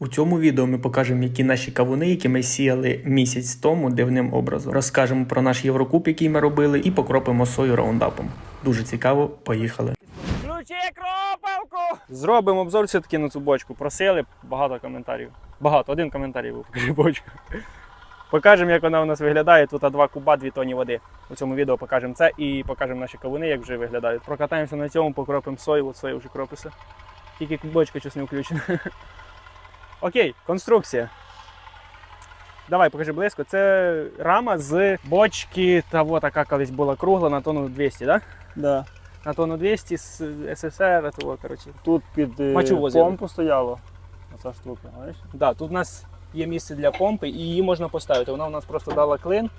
У цьому відео ми покажемо, які наші кавуни, які ми сіяли місяць тому дивним образом. Розкажемо про наш Єврокуб, який ми робили, і покропимо сою раундапом. Дуже цікаво, поїхали. Включи кропалку! Зробимо обзор все-таки на цю бочку. Просили багато коментарів. Багато, один коментарій був, покажи бочку. Покажемо, як вона у нас виглядає. Тут два куба, дві тоні води. У цьому відео покажемо це і покажемо наші кавуни, як вже виглядають. Прокатаємося на цьому, покропимо сою, от соя вже кропиться. Тільки бочка щось не включена. Окей, конструкція. Давай, покажи близько. Це рама з бочки, та во така колись була кругла на тонну 200, так? Да. На тонну 200 з СССР, того, коротше. Тут під е, помпу стояло. Оця штука, знаєш? Да, тут у нас є місце для помпи і її можна поставити. Вона у нас просто дала клин,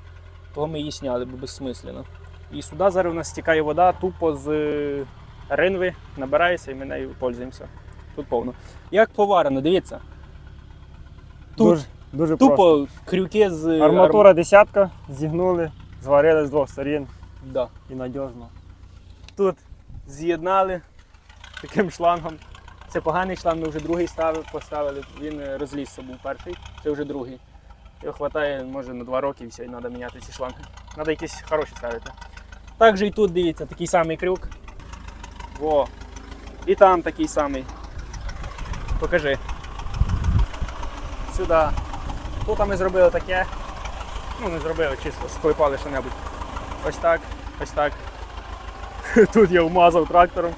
того ми її сняли, бо безсмислено. І сюди зараз у нас стікає вода тупо з е, ринви, набирається і ми нею пользуємося. Тут повно. Як поварено, дивіться. Тут Дуже, дуже тупо просто. крюки з арм- Арматура десятка, зігнули, зварили з двох сторін Да. і надіжно. Тут з'єднали таким шлангом. Це поганий шланг, ми вже другий ставили, поставили. Він е, розлізся був перший, це вже другий. Його вистачає, може, на два роки і все, і треба міняти ці шланги. Треба якісь хороші ставити. Також і тут дивіться, такий самий крюк. Во. І там такий самий. Покажи. Сюди. Тут ми зробили таке. Ну, не зробили, чисто склепали що-небудь. Ось так, ось так. Тут я вмазав трактором.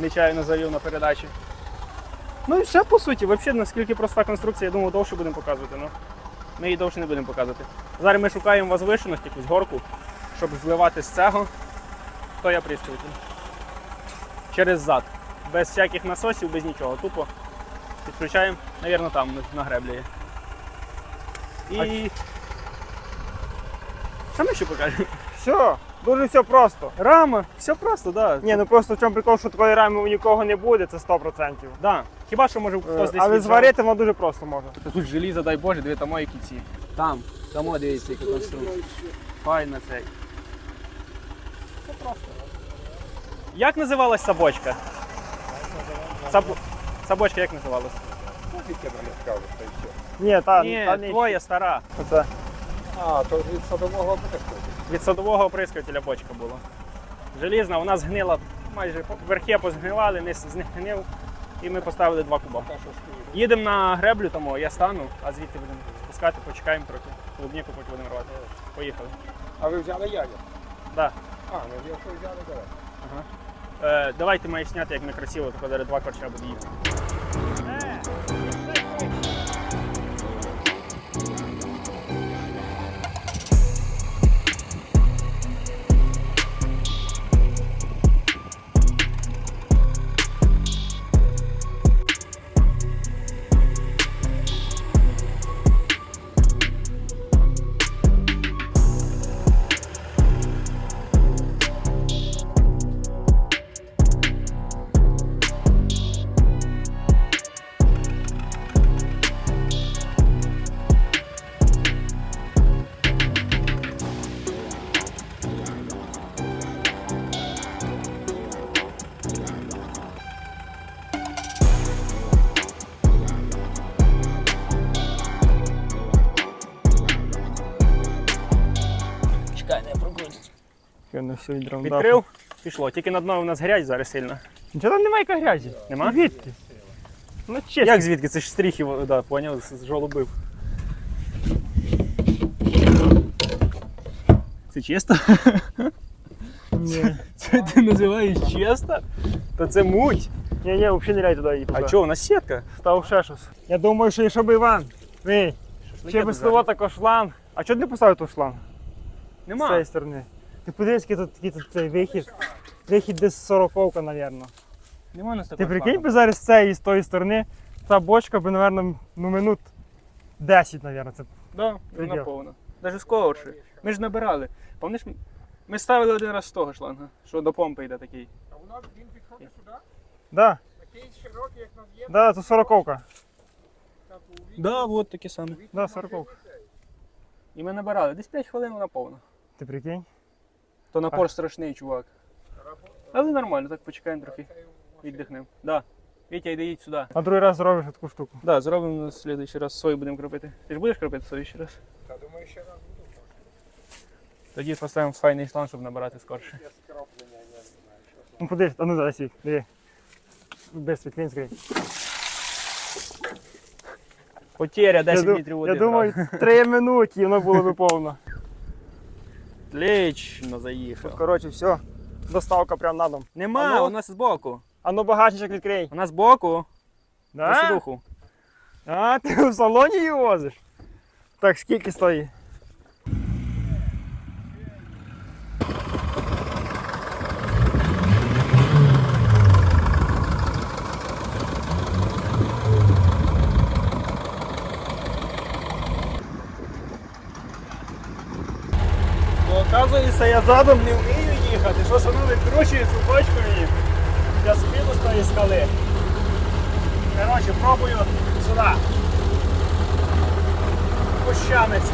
Нечайно завів на передачі. Ну і все по суті. Взагалі, наскільки проста конструкція, я думав, довше будемо показувати. Ну, ми її довше не будемо показувати. Зараз ми шукаємо возвишеність, якусь горку, щоб зливати з цього. То я пристрілки. Через зад. Без всяких насосів, без нічого. Тупо підключаємо, навірно, там на греблі є. І. Що ми ще покажемо? Все, дуже все просто. Рама, все просто, да. Ні, ну просто в чому прикол, що такої рами у нікого не буде, це 100%. да. Хіба що може Е, хтось десь Але зварити воно дуже просто може. Тут желізо, дай Боже, дві там які ці. Там, там дивіться, яка конструкція. Файна цей. Все просто. Як називалась сабочка? Саб... Сабочка як називалась? Ні, та, Ні, та не. твоя стара. Оце. А, то від садового оприскувати. Від садового оприскувателя бочка була. Желізна, вона згнила, майже верхи позгнивали, низ згнив. І ми поставили два куба. Та? Їдемо на греблю, тому я стану, а звідти будемо спускати, почекаємо трохи. Клубніку поки будемо рвати. Поїхали. А ви взяли ягід? Да. А, ну якщо взяли, давай. Е, давайте має сняти, як ми красиво, тако два корча буде їхати. Все відром Відкрив, пішло. Тільки на дно у нас грязь зараз сильно. Нічого там немає яка грязі. Нема? Звідки? Ну чесно. Як звідки? Це ж стріхи, да, поняв, з з жолобив. Це чисто? Ні. Це ти називаєш чисто? Та це муть. Ні, ні, взагалі не ляй туди її. А що, у нас сітка? Став ще щось. Я думаю, що якщо б Іван, ви, ще без того також шланг. А чого ти не поставив той шланг? З Нема. цієї сторони. Ти подивись, який тут, який тут цей вихід. Вихід десь 40 мабуть. Нема у нас Ти такого прикинь би зараз з цієї з тої сторони, та бочка би, мабуть, ну минут 10, мабуть. Це Да, вона Приділ. повна. Навіть скорше. Ми ж набирали. Пам'ятаєш, ми- ми ставили один раз з того шланга, що до помпи йде такий. А воно він підходить сюди? Да, Такий широкий, як нас є, да, це 40 так у. Да, от такі самі. Да, 40 І ми набирали. Десь 5 хвилин вона повна. Ти прикинь? То напор страшний, чувак. Але нормально, так почекаємо трохи. Віддихнемо. Да. Вітя, йди їдь сюди. А другий раз зробиш таку штуку. Да, зробимо на слідуючий раз сою будемо кропити. Ти ж будеш кропити сою ще раз? Та думаю, ще раз буду. Тоді поставимо файний шланг, щоб набирати скорше. Я скроплення, я не знаю, що Ну подивись, а ну дай світ, диви. Без світ, він. Потеря 10 я, ду- літрів води. я думаю, три минуті і воно було би повно. Лічно заїхав. Коротше, все. Доставка прямо на дом. Нема, А ну? у нас збоку. А ну багажничок відкрий. У нас збоку. Да? Посидуху. А, ти в салоні її возиш? Так, скільки стоїть? Ну, оказується, я задом не вмію їхати. Що воно викручує цю бочку мені для спіду з скали. Коротше, пробую сюди. Пущанець.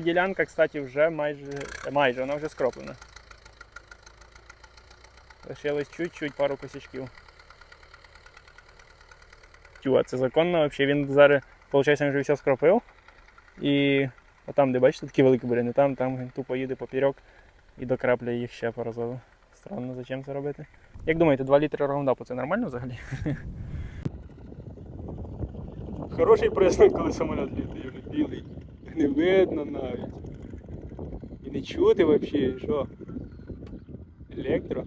Ділянка, кстати, вже майже, майже вона вже скроплена. Лишилось чуть-чуть пару косячків. Тю, а це законно взагалі. Він зараз, виходить, вже все скропив. І отам, де бачите, такі великі буряни, там, там він тупо їде поперек і докрапляє їх ще поразово. Странно, зачем це робити? Як думаєте, 2 літри раундапу це нормально взагалі? Хороший признак, коли самоліт літає білий. Не видно навіть. І не чути взагалі, що. Електро.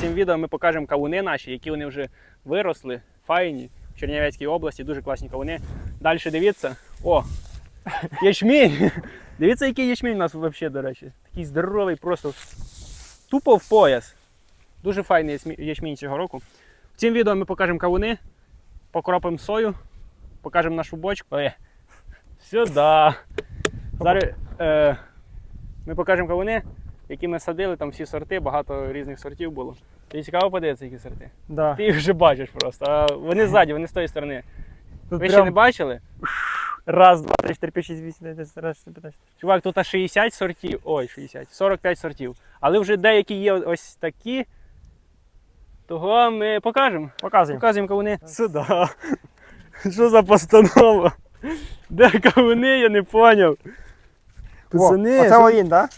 Цим відео ми покажемо кавуни наші, які вони вже виросли, файні в Чернівецькій області, дуже класні кавуни. Далі дивіться. О! Ячмінь! Дивіться, який ячмінь у нас взагалі, до речі. Такий здоровий, просто тупо в пояс. Дуже файний ячмінь цього року. В цим відео ми покажемо кавуни, покропимо сою, покажемо нашу бочку. Ой, Сюди. Зараз е, ми покажемо кавуни, які ми садили, там всі сорти, багато різних сортів було. Тобі цікаво подивитися, які сорти? Да. Ти їх вже бачиш просто. А вони ззаді, вони з тої сторони. Тут Ви ще прям не бачили? раз, два, три, чотири, п'ять, шість, вісім, дев'ять, десять, раз, чотири, п'ятнадцять. Чувак, тут аж 60 сортів. Ой, 60, 45 сортів. Але вже деякі є ось такі. Того ми покажемо. Показуємо. Показуємо кавуни. Сюди. Що за постанова? Де кавуни, я не поняв. О, Пацани, оце що- так? Да?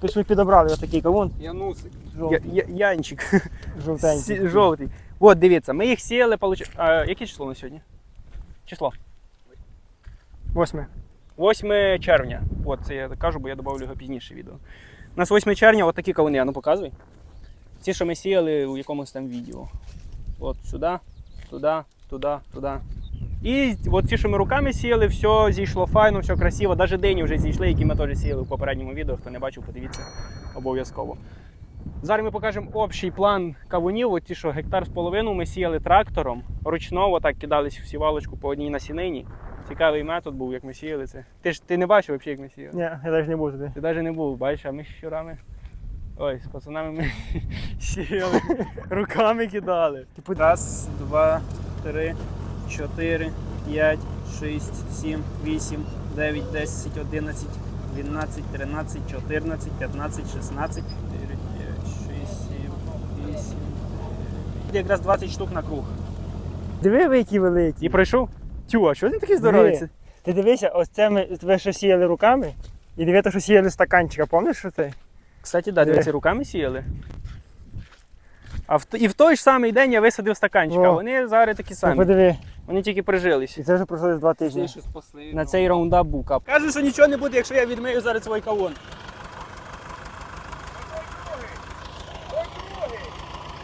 Тут ми підобрали ось такий кавун. Янусик. Я, я, Янчик. Жовтенький. Сі- Жовтий. От, дивіться, ми їх сіяли, получ... а, яке число на сьогодні? Число. Восьме. 8 червня. От це я кажу, бо я додав його пізніше відео. У нас 8 червня, от такі кавуни, а ну показуй. Ці, що ми сіяли у якомусь там відео. От сюди, туди, туди, туди. І от ті, що ми руками сіяли, все зійшло файно, все красиво. Навіть дині вже зійшли, які ми теж сіяли в попередньому відео. Хто не бачив, подивіться обов'язково. Зараз ми покажемо общий план кавунів. От ті, що гектар з половиною ми сіяли трактором. Ручно отак кидались в сівалочку по одній насінині. Цікавий метод був, як ми сіяли це. Ти ж ти не бачив взагалі, як ми сіяли? Ні, я навіть не був туди. Ти навіть не був, бачиш, а ми з щурами. Ой, з пацанами ми сіяли, руками кидали. Типу, Раз, два, три, чотири, п'ять, шість, сім, вісім, дев'ять, десять, одинадцять, дванадцять, тринадцять, чотирнадцять, п'ятнадцять, шістнадцять, чотири, п'ять, шість, сім, вісім. Якраз 20 штук на круг. Диви, ви які великі. І пройшов. Тю, а що він такий здоровий? Диви. Ти дивися, ось це ми ви що сіяли руками, і дивіться, що сіяли стаканчика. Пам'ятаєш, що це? Кстати, да, Диви. дивіться, руками сіяли. А в, і в той ж самий день я висадив стаканчик, а О. вони зараз такі Ну, самі. подиви. Вони тільки прижились. І це вже пройшло десь два тижні. Ще спасли. На цей раундап був кап. Каже, що нічого не буде, якщо я відмию зараз свій кавун.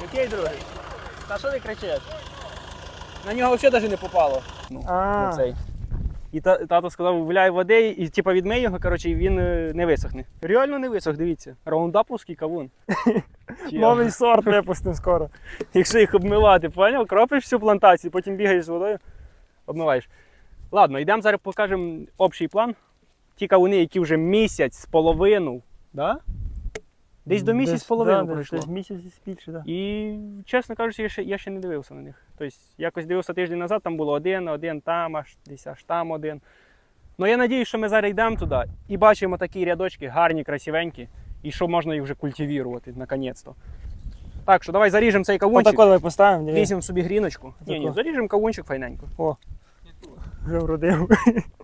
Який другий? Та що ти кричиш? На нього взагалі навіть не попало. Ну, А. на цей. І та, тато сказав, виляй води, і типа відмий його, коротше, і він е, не висохне. Реально не висох, дивіться. Раундапівський кавун. Новий сорт випустимо скоро. Якщо їх обмивати, поняв? Кропиш всю плантацію, потім бігаєш з водою, обмиваєш. Ладно, йдемо зараз покажемо общий план. Ті кавуни, які вже місяць з половину, да? десь до місяць з половиною да, пройшло. Десь місяць більше, так. І, чесно кажучи, я ще, я ще не дивився на них. Тобто, якось дивився тиждень назад, там було один, один там, аж десь аж там один. Ну я надіюсь, що ми зараз йдемо туди і бачимо такі рядочки, гарні, красивенькі, і що можна їх вже культивувати, наконець-то. Так що давай заріжемо цей кавунчик, Отако давай поставимо, візьмемо собі гріночку. Ні, ні, заріжемо кавунчик файненько. вже вродив.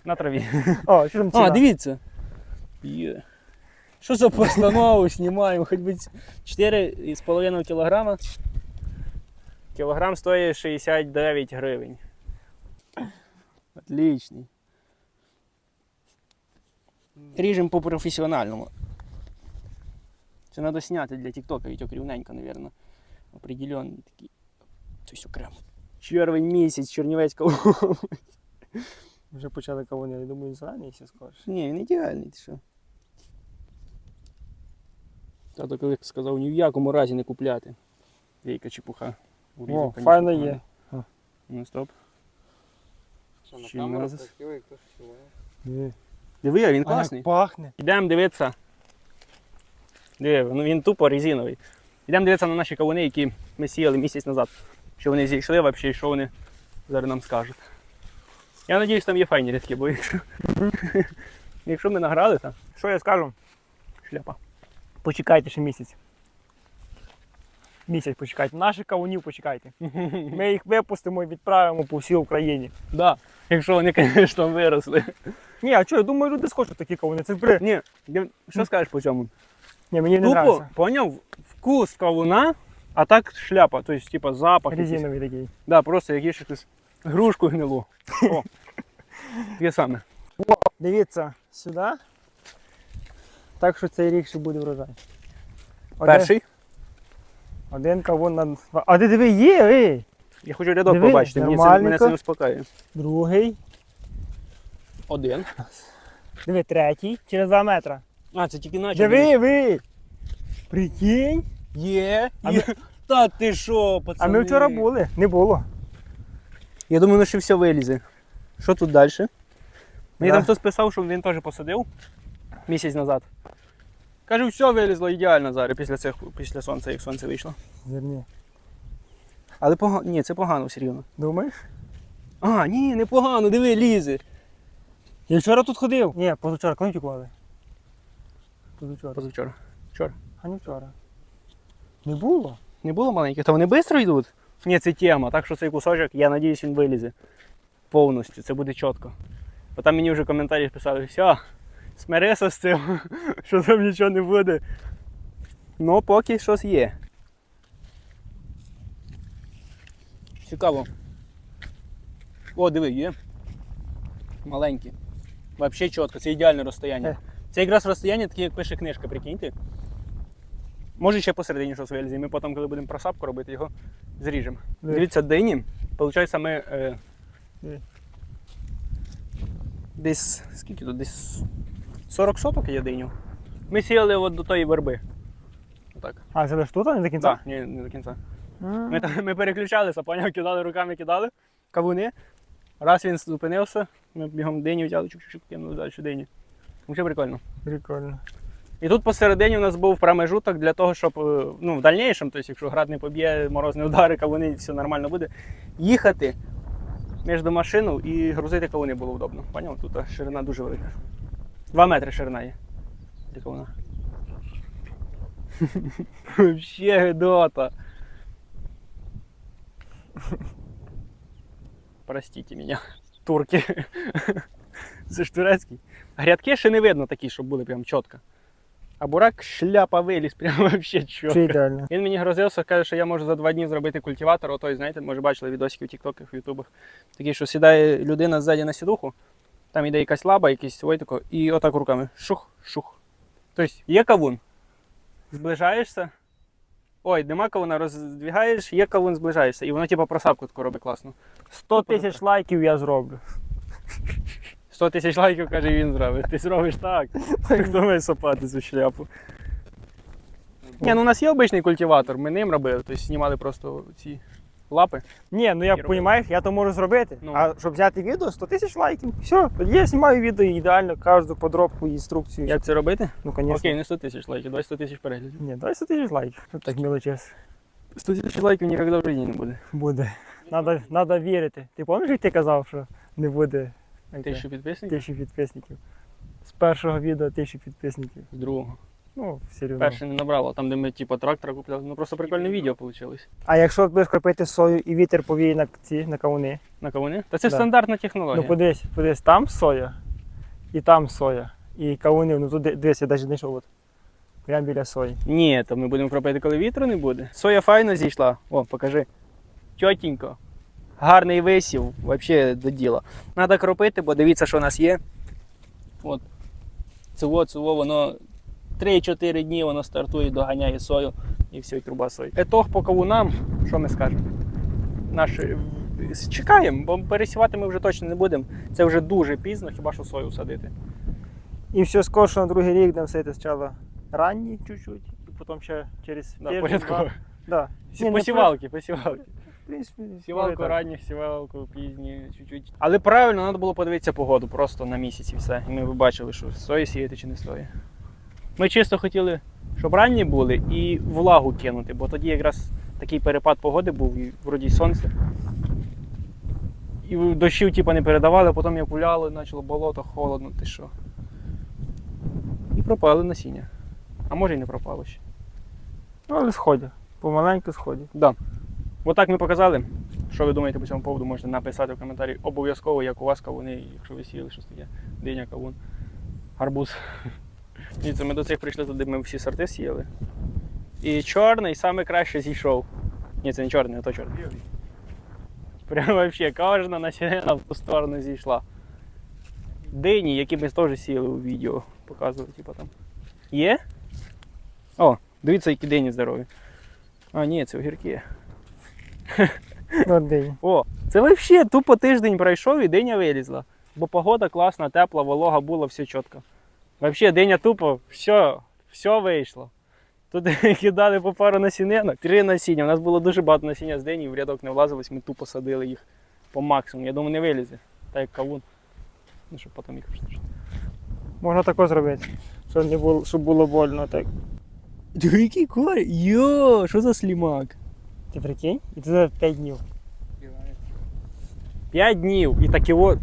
На траві. О, що там А, дивіться. Є. Що за постанову знімаємо? Хоч би 4,5 кілограма. Кілограм стоїть 69 гривень. Отличний. Ріжемо по-професіональному. Це треба зняти для Тіктока, Вітьок рівненько, мабуть. Определенний такий. Тобто окремо. Червень місяць, Чернівецька область. Вже почали кавуни, я думаю, зелені ще скоро. Ні, він ідеальний, ти що. Тато коли сказав ні в якому разі не купляти. Яка чепуха. Урізав, О, конечно, файно погано. є. Ну стоп. Що, на камеру красиво? Диви. А він А як класний. пахне. Йдемо дивитися. Диви, ну він тупо резиновий. Йдемо дивитися на наші кавуни, які ми сіяли місяць назад. Що вони зійшли взагалі, і що вони зараз нам скажуть. Я сподіваюся, там є файні рядки, бо якщо, якщо ми награли, то Що я скажу? шляпа. Почекайте ще місяць. Місяць почекайте. Наших кавунів почекайте. Ми їх випустимо і відправимо по всій Україні. Да. Якщо вони, звісно, виросли. Ні, а що, я думаю, люди схочуть такі кавуни. Це бри. Ні, що скажеш по цьому? Ні, мені не Тупо, подобається. поняв, вкус кавуна, а так шляпа, тобто, типа запах. якийсь. Резиновий такий. Да, просто як якусь грушку гнилу. О, таке саме. Дивіться сюди. Так що цей рік ще буде врожай. Один- Перший. Один кавун на два. А ти диви, є, ей! Я хочу рядок Диви, побачити, мені це, мене нормальненько. це не успокоює. Другий. Один. Диви, третій. Через два метри. А, це тільки наче. Диви, ви! Прикинь! Є. А є. Та ти що, А ми вчора були. Не було. Я думаю, ну ще все вилізе. Що тут далі? Мені Да. там хтось писав, що він теж посадив місяць назад. Каже, все вилізло ідеально зараз після цих, після сонця, як сонце вийшло. Зерні. Але погано. Ні, це погано все рівно. Думаєш? А, ні, не погано, диви, лізе. Я вчора тут ходив. Ні, позавчора, коли тікували? Позавчора. Позавчора. Вчора. А не вчора. Не було. Не було маленьких, то вони швидко йдуть. Ні, це тема, так що цей кусочок, я надіюсь, він вилізе повністю, це буде чітко. Бо там мені вже коментарі писали, все, смирися з цим, що там нічого не буде. Ну, поки щось є. Цікаво. О, диви, є. Маленькі. Взагалі чітко, це ідеальне розстояння. Це якраз розстояння таке, як пише книжка, прикиньте. Може ще посередині щось вилізе, ми потім, коли будемо просапку робити, його зріжемо. Диви. Дивіться, дині, виходить, ми е, десь скільки тут? Десь 40 соток є диню. Ми сіяли от до тої верби. Отак. А, це лише тут, а не до кінця? Так, ні, не до кінця. А. Ми, там, ми переключалися, поняв, кидали руками, кидали кавуни. Раз він зупинився, ми бігом диню взяли, чук-чук, кинули далі дині. Взагалі прикольно. Прикольно. І тут посередині у нас був промежуток для того, щоб е, ну, в дальнішому, тобто, якщо град не поб'є, морозні удари, кавуни, все нормально буде. Їхати між машину і грузити кавуни було удобно. Поняв? Тут ширина дуже велика. Два метри ширина є. Для кавуна. Вообще гидота. Простите меня, турки. Це ж турецький. Грядки ще не видно такі, щоб були прям чітко. А бурак шляпа виліз, прям вообще чітко. Ідеально. Він мені грозився, каже, що я можу за два дні зробити культиватор. Отой, знаєте, може бачили відосики в тіктоках, в ютубах. Такі, що сідає людина ззаді на сідуху, там іде якась лаба, якийсь ой тако, і отак руками шух, шух. Тобто є кавун. Зближаєшся. Ой, нема кавуна, роздвігаєш, є кавун, зближаєшся. І воно типу просапку таку робить класно. 100 тисяч лайків я зроблю. 100 тисяч лайків, каже, він зробить. Ти зробиш так. Хто має сапати цю шляпу? Ні, ну у нас є обичний культиватор, ми ним робили, тобто знімали просто ці лапи. Ні, ну я І розумію, я то можу зробити. Ну. А щоб взяти відео, 100 тисяч лайків. Все, тоді я знімаю відео ідеально, кожну подробку і інструкцію. Як це робити? Ну, звісно. Окей, не 100 тисяч лайків, 20 тисяч переглядів. Ні, 100 тисяч лайків. Так мілочес. 100 тисяч лайків ніколи в житті не буде. Буде. Надо, надо вірити. Ти пам'ятаєш, як ти казав, що не буде Тисячу підписників тисячі підписників? З першого відео тисячі підписників. з другого. Ну, все рівно. Перше не набрало, там, де ми типу, трактора купляли. Ну просто прикольне відео вийшло. А якщо будеш кропити сою і вітер повіє на ці на кавуни, На кавуни? Та це Да. стандартна технологія. ну подивись, подивись, там соя і там соя. І кавуни, ну тут дивись, я навіть знайшов от. Прямо біля сої. Ні, то ми будемо кропити, коли вітру не буде. Соя файно зійшла. О, покажи. Тьотенько. Гарний висів, взагалі до діла. Треба кропити, бо дивіться, що у нас є. От. Цього, цього, воно 3-4 дні воно стартує, доганяє сою і все, і труба сої. Етог по кавунам, що ми скажемо? Наш... е, Чекаємо, бо пересівати ми вже точно не будемо. Це вже дуже пізно, хіба що сою садити. І все скоро на другий рік все це спочатку ранні чуть-чуть, і потім ще через Да, тиждень. Да. Ні, Посівалки, посівалки. Принципі, Сівалку так. сівалку пізні, чуть-чуть. Але правильно, треба було подивитися погоду просто на місяць і все. І ми бачили, що стоїть сіяти чи не стоїть. Ми чисто хотіли, щоб ранні були і влагу кинути, бо тоді якраз такий перепад погоди був, і вроді й сонце. І дощів типу, не передавали, потім як гуляли, почало болото, холодно, ти що. І пропали насіння. А може і не пропало ще. Ну, але сходять. Помаленьку сходять. Да. Отак ми показали. Що ви думаєте по цьому поводу, можете написати в коментарі обов'язково, як у вас кавуни, якщо ви сіяли щось таке. Диня, кавун, гарбуз. Це ми до цих прийшли туди, ми всі сорти сіяли. І чорний саме краще зійшов. Ні, це не чорний, а то чорний. Прямо взагалі кожна насінина в ту сторону зійшла. Дині, які ми теж сіяли у відео, показували, типу там. Є? О, дивіться, які дині здорові. А, ні, це огірки. Ну. О, це взагалі тупо тиждень пройшов і диня вилізла. Бо погода класна, тепла, волога була, все чітко. Взагалі, диня тупо, все, все вийшло. Тут кидали по пару насінинок, три насіння. У нас було дуже багато насіння з дині, в рядок не влазилось, ми тупо садили їх по максимуму. Я думаю, не вилізе. Так як кавун. Ну, щоб потім їх. Можна тако зробити, щоб, не було, щоб було больно. Так. Який корь? Йо, що за слімак? Ти прикинь? І це за 5 днів. П'ять днів і так його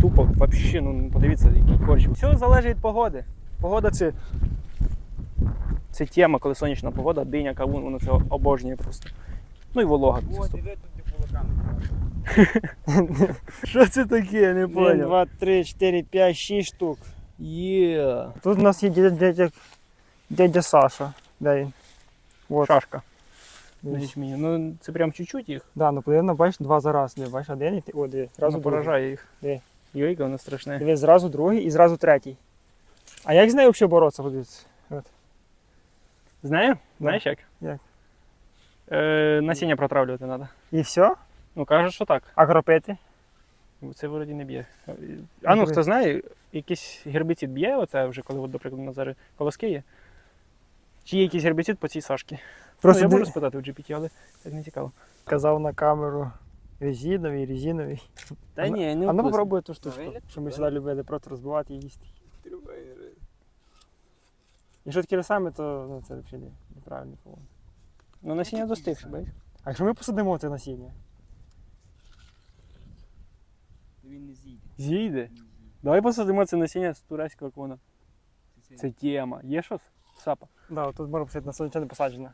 тупо вообще, ну подивіться, який корч. Все залежить від погоди. Погода це. Це тема, коли сонячна погода, диня, кавун, воно це обожнює просто. Ну і волога. Це стоп. Що це таке, не 1, 2, 3, 4, 5, 6 штук. Є. Тут у нас є дядя, дядя, дядя Саша. Де він? Вот. Шашка. Дивись. Навіть мені. Ну це прям чуть-чуть їх. Да, ну подивно, бачиш, два за раз. Бачиш, один і ти. О, диви, зразу Воно поражає їх. Де? Йойка, воно страшне. Диви, зразу другий і зразу третій. А як з нею взагалі боротися подивіться? Знаю? Знаєш як? Як? Е, насіння протравлювати треба. І все? Ну кажуть, що так. А кропити? Це вроді не б'є. А ну хто знає, якийсь гербіцид б'є, оце вже коли, от, до прикладу, на зараз колоски є. Чи є якийсь гербіцид по цій сашці? Просто ну, я можу спитати у GPT, але так не цікаво. казав на камеру резиновий, резиновий. Та ні, не а ну попробуй ту штучку, що ми сюди любили просто розбивати і їсти. Якщо таке саме, то ну, це взагалі не- неправильно по Ну насіння достигше, бачиш? А якщо ми посадимо це насіння? Він не зійде. Зійде. Давай посадимо це насіння з турецького клона. Це тема. Є щось? Сапа. Да, тут можна посадити на сонячне не посаджене.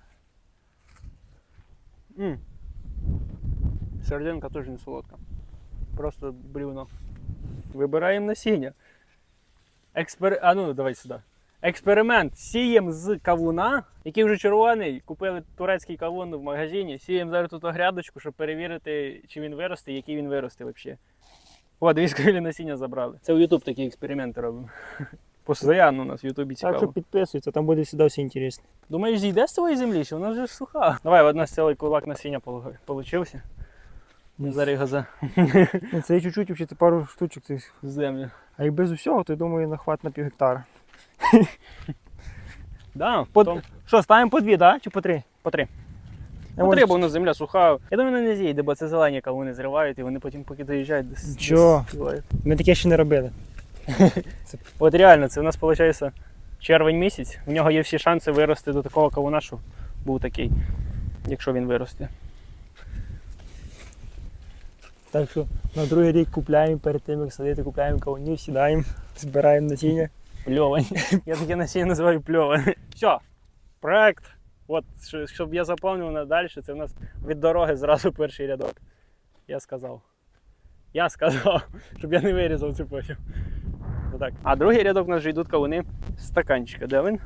м Сердинка теж не солодка. Просто брівно. Вибираємо насіння. Експер... А ну давай сюди. Експеримент. Сієм з кавуна, який вже червоний. Купили турецький кавун в магазині. Сієм зараз тут грядочку, щоб перевірити, чи він виросте, і який він виросте взагалі. О, дві скрилі насіння забрали. Це в YouTube такі експерименти робимо. Постоянно у нас в Ютубі Так що цікаво. підписуйся, там буде завжди все інтересно. Думаєш, зійде з твоєї землі, що вона вже суха. Давай, одна з цілий кулак насіння полу- получився. Зараз його за Ну, Це чуть-чуть, взагалі, це пару штучок. Це... землю. А як без усього, то я думаю, нахват на пів гектара. Да, По- потім- Що, ставимо по дві, да? Чи по три? по три. Я По три, можу- бо у нас земля суха. Я думаю, вона не зійде, бо це зелені кавуни зривають, і вони потім, поки доїжджають, десь Чого? Ми таке ще не робили. От реально, це у нас виходить червень місяць. У нього є всі шанси вирости до такого кавуна, що був такий, якщо він виросте. Так що на другий рік купляємо перед тим, як садити, купляємо кавунів, сідаємо, збираємо насіння. Пльовані. Я таке насіння називаю пльовані. Все, проект. От, щоб я заповнив надалі, це у нас від дороги зразу перший рядок. Я сказав. Я сказав, щоб я не вирізав це потім. Отак. А другий рядок у нас вже йдуть кавуни з стаканчика. Де він?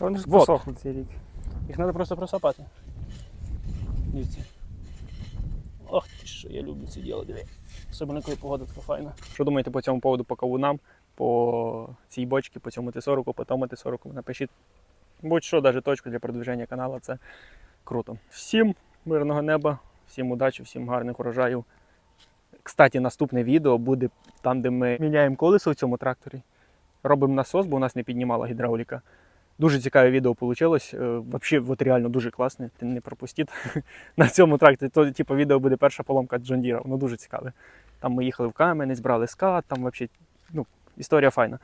Вони ж Вот. посохли цей рік. Їх треба просто просапати. Дивіться. Ох ти що, я люблю це діло, диви. Особливо, коли погода така файна. Що думаєте по цьому поводу, по кавунам, по цій бочці, по цьому Т-40, по тому Т-40? Напишіть будь-що, навіть точку для продвиження каналу, це круто. Всім мирного неба, всім удачі, всім гарних урожаїв. Кстати, наступне відео буде там, де ми міняємо колесо в цьому тракторі. Робимо насос, бо у нас не піднімала гідравліка. Дуже цікаве відео вийшло. Взагалі, от реально дуже класне. Ти не пропустіть на цьому тракторі. То, типу, відео буде перша поломка Джондіра. Воно дуже цікаве. Там ми їхали в камені, збрали скат, там взагалі, ну, історія файна.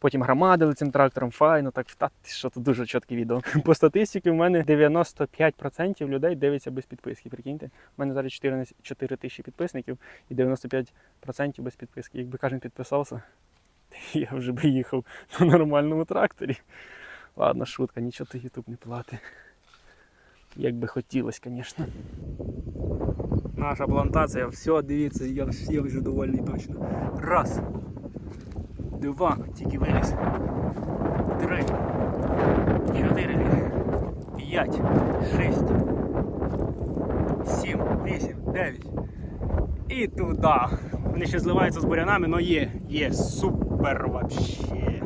Потім громадили цим трактором, файно, так та, що тут дуже чітке відео. По статистиці в мене 95% людей дивиться без підписки. Прикиньте, у мене зараз 14 4 тисячі підписників і 95% без підписки. Якби кожен підписався, я вже би їхав на нормальному тракторі. Ладно, шутка, нічого ти Ютуб не плати. Як би хотілося, звісно. Наша плантація, все, дивіться, я, я вже довольний точно. Раз. Два, тільки виліз. Три. Чотири. П'ять. Шість. Сім. Вісім. Дев'ять. І туди. Вони ще зливаються з бурянами, але є. Є. Супер вообще.